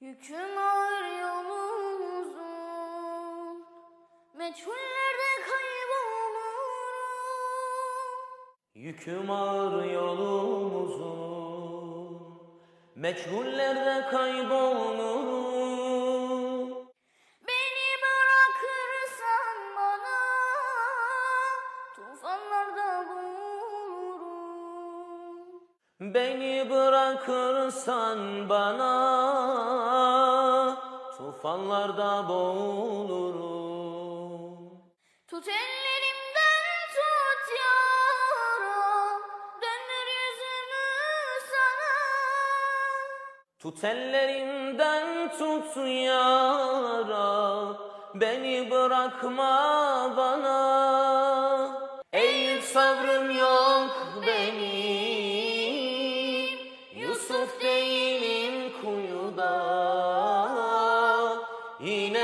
Yüküm ağır yolum uzun Meçhullerde kaybolmurum Yüküm ağır yolum uzun Meçhullerde kaybolmurum Beni bırakırsan bana Tufanlarda boğulurum Beni bırakırsan bana Tufanlarda boğulurum. Tut ellerimden tut yara Döndür yüzümü sana. Tut ellerimden tut yara Beni bırakma bana إن